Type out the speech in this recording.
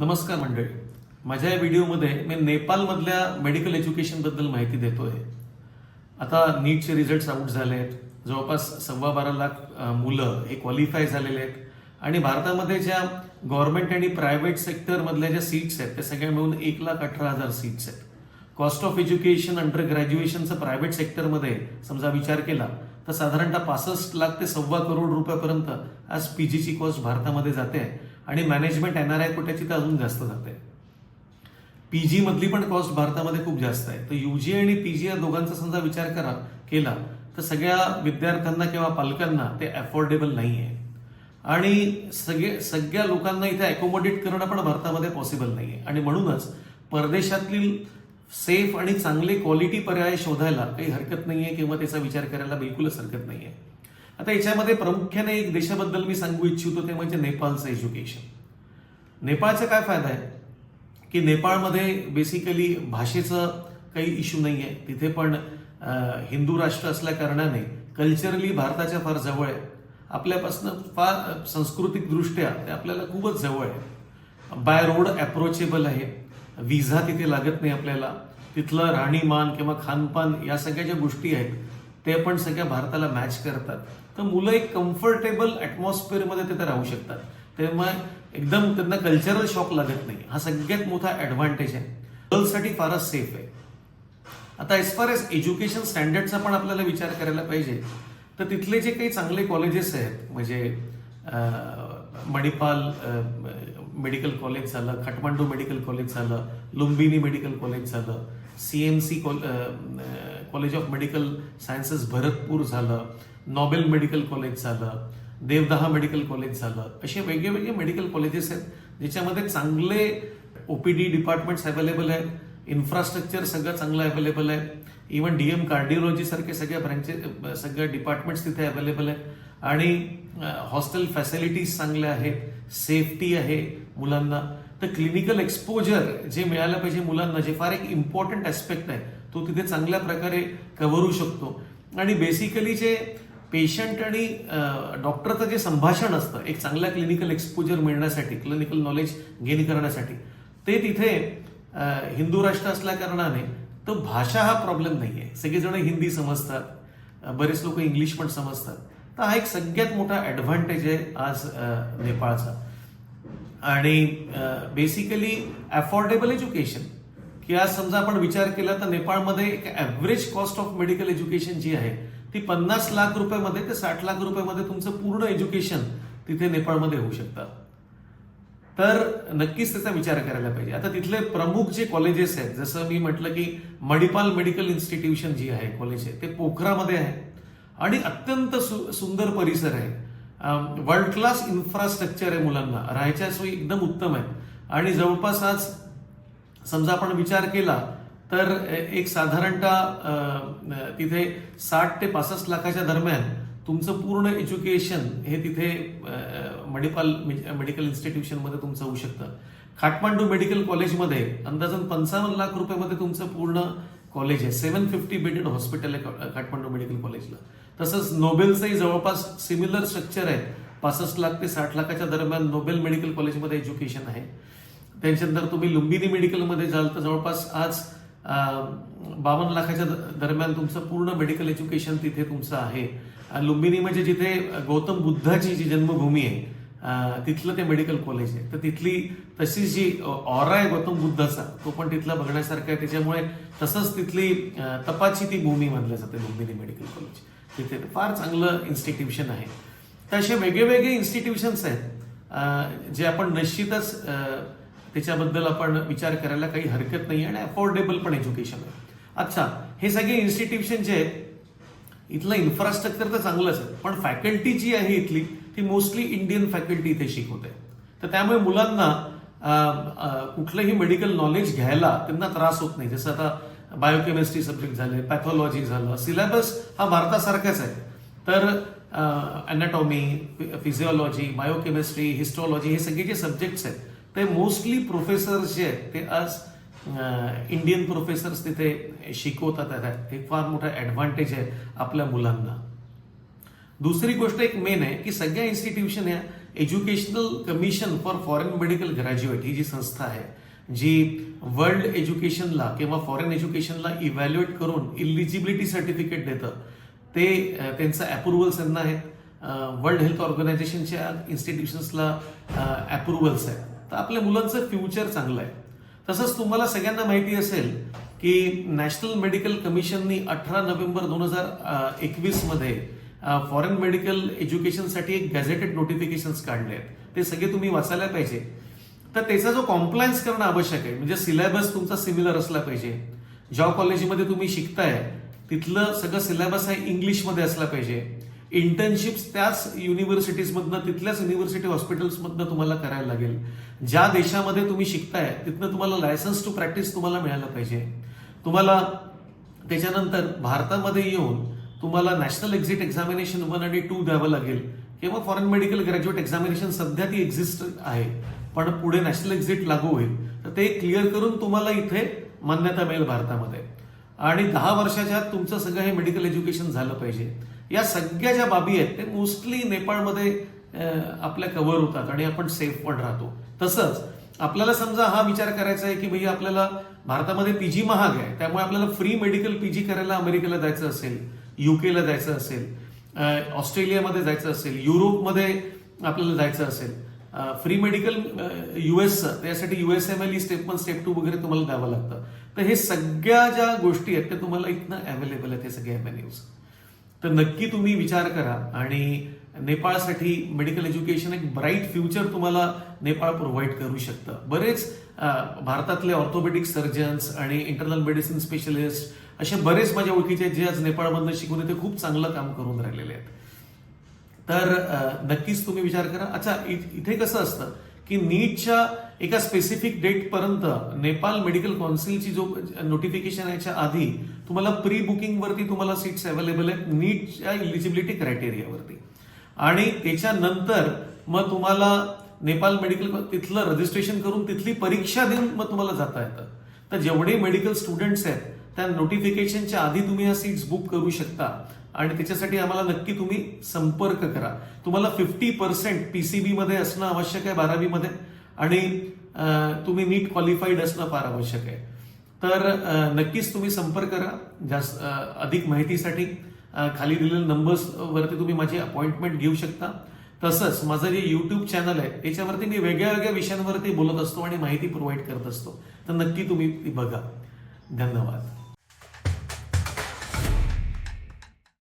नमस्कार मंडळी. माझ्या या व्हिडिओमध्ये मी नेपाळमधल्या मेडिकल एज्युकेशनबद्दल माहिती देतोय. आता नीटचे रिझल्ट आउट झाले आहेत जवळपास सव्वा बारा लाख मुलं हे क्वालिफाय झालेले आहेत. आणि भारतामध्ये ज्या गव्हर्नमेंट आणि प्रायव्हेट सेक्टरमधल्या ज्या सीट्स आहेत त्या सगळ्या मिळून एक लाख अठरा हजार सीट्स आहेत. कॉस्ट ऑफ एज्युकेशन अंडर ग्रॅज्युएशनचं प्रायव्हेट सेक्टरमध्ये समजा विचार केला तर साधारणतः पासष्ट लाख ते सव्वा करोड रुपयापर्यंत आज पी जीची कॉस्ट भारतामध्ये जाते आहे. आणि मॅनेजमेंट एन आर आय कोट्याची तर अजून जास्त जाते. पी मधली पण कॉस्ट भारतामध्ये खूप जास्त आहे. तर यू जी आणि पी जी या दोघांचा समजा विचार करा केला तर सगळ्या विद्यार्थ्यांना किंवा पालकांना ते अफोर्डेबल नाही आहे आणि सगळे सगळ्या लोकांना इथे अकोमोडेट करणं पण भारतामध्ये पॉसिबल नाही आहे आणि म्हणूनच परदेशातील सेफ आणि चांगले क्वालिटी पर्याय शोधायला काही हरकत नाही आहे किंवा त्याचा विचार करायला बिलकुलच हरकत नाही आहे आता याच्यामध्ये प्रामुख्याने एक देशाबद्दल मी सांगू इच्छितो ते म्हणजे नेपाळचं एज्युकेशन नेपाळचा काय फायदा आहे? की नेपाळमध्ये बेसिकली भाषेचं काही इश्यू नाही आहे तिथे पण हिंदू राष्ट्र असल्या कारणाने कल्चरली भारताच्या फार जवळ आहे. आपल्यापासून फार सांस्कृतिकदृष्ट्या ते आपल्याला खूपच जवळ आहे. बाय रोड ॲप्रोचेबल आहे. विजा तिथे लागत नाही आपल्याला. तिथलं राहणीमान किंवा खानपान या सगळ्या ज्या गोष्टी आहेत ते पण सगळ्या भारताला मॅच करतात. तर मुलं एक कम्फर्टेबल ॲटमॉस्फिअरमध्ये तिथे राहू शकतात. त्यामुळे एकदम त्यांना कल्चरल शॉक लागत नाही. हा सगळ्यात मोठा ॲडव्हान्टेज आहे. गर्ल्ससाठी फारच सेफ आहे. आता एज फार एज एज्युकेशन स्टँडर्डचा पण आपल्याला विचार करायला पाहिजे. तर तिथले जे काही चांगले कॉलेजेस आहेत म्हणजे मणिपाल मेडिकल कॉलेज झालं काठमांडू मेडिकल कॉलेज झालं लुंबिनी मेडिकल कॉलेज झालं C M C college of medical sciences Bharatpur झालं नॉबेल मेडिकल कॉलेज झालं देवदहा मेडिकल कॉलेज झालं. असे वेगवेगळे मेडिकल कॉलेजेस आहेत ज्याच्यामध्ये चांगले ओपीडी डिपार्टमेंट्स अवेलेबल आहेत इन्फ्रास्ट्रक्चर सगळं चांगलं अवेलेबल आहे. इव्हन डीएम कार्डिओलॉजी सारखे सगळ्या ब्रँचेस सगळ्या डिपार्टमेंट्स तिथे अवेलेबल आहेत. आणि हॉस्टेल फॅसिलिटीज चांगल्या आहेत सेफ्टी आहे मुलांना. तर क्लिनिकल एक्सपोजर जे मिळालं पाहिजे मुलांना जे फार एक इम्पॉर्टंट ॲस्पेक्ट आहे. तो तिथे चांगल्या प्रकारे कव्हरू शकतो. आणि बेसिकली जे पेशंट आणि डॉक्टरचं जे संभाषण असतं एक चांगल्या क्लिनिकल एक्सपोजर मिळण्यासाठी क्लिनिकल नॉलेज गेन करण्यासाठी ते तिथे हिंदू राष्ट्र असल्या कारणाने तर भाषा हा प्रॉब्लेम नाही आहे सगळेजण हिंदी समजतात. बरेच लोक इंग्लिश पण समजतात. तर हा एक सगळ्यात मोठा ॲडव्हान्टेज आहे आज नेपाळचा. आणि बेसिकली अफोर्डेबल एज्युकेशन की आज समजा आपण विचार केला तर नेपाळमध्ये एक average cost of medical education जी आहे ती पन्नास लाख रुपयामध्ये ते साठ लाख रुपयामध्ये तुमचं पूर्ण एज्युकेशन तिथे नेपाळमध्ये होऊ शकतं. तर नक्कीच त्याचा विचार करायला पाहिजे. आता तिथले प्रमुख जे कॉलेजेस आहेत जसं मी म्हटलं की मणिपाल मेडिकल इन्स्टिट्यूशन जी आहे कॉलेज आहे ते पोखरामध्ये आहे आणि अत्यंत सु- सुंदर परिसर आहे. वर्ल्ड क्लास इन्फ्रास्ट्रक्चर आहे मुलांना. राहायच्या सोयी एकदम उत्तम आहे आणि जवळपास आज समजा आपण विचार केला तर एक साधारणतः तिथे साठ ते पासष्ट लाखाच्या दरम्यान तुमचं पूर्ण एज्युकेशन हे तिथे मणिपाल मेडिकल इन्स्टिट्यूशनमध्ये तुमचं होऊ शकतं. खाटमांडू मेडिकल कॉलेजमध्ये अंदाजन पंचावन्न लाख रुपयामध्ये तुमचं पूर्ण कॉलेज आहे. सेव्हन फिफ्टी बेडेड हॉस्पिटल आहे काठमांडू मेडिकल कॉलेजला. तसंच नोबेलचंही जवळपास सिमिलर स्ट्रक्चर आहे. पासष्ट लाख ते साठ लाखाच्या दरम्यान नोबेल मेडिकल कॉलेजमध्ये एज्युकेशन आहे. त्याच्यानंतर तुम्ही लुंबिनी मेडिकलमध्ये जाल तर जवळपास आज बावन्न लाखाच्या द- दरम्यान तुमचं पूर्ण मेडिकल एज्युकेशन तिथे तुमचं आहे. लुंबिनी म्हणजे जिथे गौतम बुद्धाची जी जन्मभूमी आहे तिथलं ते मेडिकल कॉलेज आहे. तर तिथली तशी जी ऑरा आहे गौतम बुद्धाचा तो पण तिथला बघण्यासारखा आहे. त्याच्यामुळे तसंच तिथली तपाची ती भूमी मानल्या जाते लुंबिनी मेडिकल कॉलेज तिथे फार चांगलं इन्स्टिट्यूशन आहे. तर असे वेगळे वेगळे इन्स्टिट्यूशन्स आहेत जे आपण निश्चितच त्याच्याबद्दल आपण विचार करायला काही हरकत नाही आणि अफोर्डेबल पण एज्युकेशन आहे. अच्छा हे सगळे इन्स्टिट्यूशन जे आहेत इथलं इन्फ्रास्ट्रक्चर तर चांगलंच आहे पण फॅकल्टी जी आहे इथली ती मोस्टली इंडियन फॅकल्टी इथे शिकवते. तर त्यामुळे मुलांना कुठलंही मेडिकल नॉलेज घ्यायला त्यांना त्रास होत नाही. जसं आता बायोकेमिस्ट्री सब्जेक्ट झाले पॅथॉलॉजी झालं सिलेबस हा भारतासारखाच आहे. तर अनाटॉमी फिजिओलॉजी बायोकेमिस्ट्री हिस्ट्रॉलॉजी हे सगळे जे सब्जेक्ट्स आहेत ते मोस्टली प्रोफेसर्स जे आहेत ते आज इंडियन प्रोफेसर्स तिथे शिकवतात आहेत हे फार मोठा ॲडव्हान्टेज आहे आपल्या मुलांना. दुसरी गोष्ट एक मेन आहे की सगळ्या इन्स्टिट्यूशन या educational commission for foreign medical graduate ही जी संस्था आहे जी वर्ल्ड एज्युकेशनला किंवा फॉरेन एज्युकेशनला इव्हॅल्युएट करून इलिजिबिलिटी सर्टिफिकेट देतं ते त्यांचं अप्रुव्हल्स त्यांना आहेत. वर्ल्ड हेल्थ ऑर्गनायझेशनच्या इन्स्टिट्यूशन्सला अप्रुव्हल्स आहेत. तर आपल्या मुलांचं फ्युचर चांगलं आहे. तसंच तुम्हाला सगळ्यांना माहिती असेल की नॅशनल मेडिकल कमिशननी अठरा नोव्हेंबर दोन हजार एकवीसमध्ये फॉरेन मेडिकल एज्युकेशनसाठी एक गॅझेटेड नोटिफिकेशन्स काढले आहेत. ते सगळे तुम्ही वाचायला पाहिजे. तर त्याचा जो कॉम्प्लायन्स करणं आवश्यक आहे म्हणजे सिलेबस तुमचा सिमिलर असला पाहिजे. ज्या कॉलेजमध्ये तुम्ही शिकताय तिथलं सगळं सिलेबस आहे इंग्लिशमध्ये असला पाहिजे. इंटर्नशिप्स त्याच युनिव्हर्सिटीजमधनं तिथल्याच युनिव्हर्सिटी हॉस्पिटल्समधनं तुम्हाला करायला लागेल. ज्या देशामध्ये तुम्ही शिकताय तिथनं तुम्हाला लायसन्स टू प्रॅक्टिस तुम्हाला मिळालं पाहिजे. तुम्हाला त्याच्यानंतर भारतामध्ये येऊन तुम्हाला नॅशनल एक्झिट एक्झामिनेशन वन आणि टू द्यावं लागेल. किंवा फॉरेन मेडिकल ग्रॅज्युएट एक्झामिनेशन सध्या ती एक्झिस्ट आहे. पण पुढे नॅशनल एक्झिट लागू होईल. तर ते क्लिअर करून तुम्हाला इथे मान्यता मिळेल भारतामध्ये. आणि दहा वर्षाच्या आत तुमचं सगळं हे मेडिकल एज्युकेशन झालं पाहिजे. या सगळ्या ज्या बाबी आहेत ते मोस्टली नेपाळमध्ये आपल्या कव्हर होतात आणि आपण सेफ पण राहतो. तसंच आपल्याला समजा हा विचार करायचा आहे की भैया आपल्याला भारतामध्ये पीजी महाग आहे त्यामुळे आपल्याला फ्री मेडिकल पीजी करायला अमेरिकेला जायचं असेल युकेला जायचं असेल ऑस्ट्रेलियामध्ये जायचं असेल युरोपमध्ये आपल्याला जायचं असेल फ्री मेडिकल युएसचं त्यासाठी US M L step one step two वगैरे तुम्हाला द्यावं लागतं. तर हे सगळ्या ज्या गोष्टी आहेत त्या तुम्हाला इथनं अवेलेबल आहेत हे सगळे एव्हेन्यूज तर नक्की तुम्ही विचार करा. आणि नेपाळसाठी मेडिकल एज्युकेशन एक ब्राईट फ्युचर तुम्हाला नेपाळ प्रोव्हाइड करू शकतं. बरेच भारतातले ऑर्थोपेडिक सर्जन्स आणि इंटरनल मेडिसिन स्पेशलिस्ट असे बरेच माझ्या ओळखीचे जे आज नेपाळमधनं शिकून ते खूप चांगलं काम करून राहिलेले आहेत. तर नक्कीच तुम्ही विचार करा. अच्छा इथे कसं असतं? की नीटच्या एका स्पेसिफिक डेट पर्यंत मेडिकल काउन्सिलची जो नोटिफिकेशन याच्या आधी तुम्हाला प्री बुकिंग वरती तुम्हाला सीट्स अवेलेबल आहेत नीटच्या इलिजिबिलिटी क्रायटेरियावरती आणि त्याच्यानंतर मग तुम्हाला नेपाल मेडिकल तिथलं रजिस्ट्रेशन करून तिथली परीक्षा देऊन मग तुम्हाला जाता येतं. तर जेवढे मेडिकल स्टुडंट्स आहेत त्या नोटिफिकेशनच्या आधी तुम्ही या सीट्स बुक करू शकता. आणि त्याच्यासाठी आम्हाला नक्की तुम्ही संपर्क करा. तुम्हाला फिफ्टी पर्सेंट पीसीबी मध्ये असणं आवश्यक आहे बारावीमध्ये आणि तुम्ही नीट क्वालिफाईड असणं फार आवश्यक आहे. तर नक्कीच तुम्ही संपर्क करा. जास्त अधिक माहितीसाठी खाली दिलेल्या नंबर्स वरती तुम्ही माझी अपॉइंटमेंट घेऊ शकता. तसंच माझं जे यूट्यूब चॅनल आहे त्याच्यावरती मी वेगळ्या वेगळ्या विषयांवरती बोलत असतो आणि माहिती प्रोव्हाइड करत असतो. तर नक्की तुम्ही ती बघा. धन्यवाद.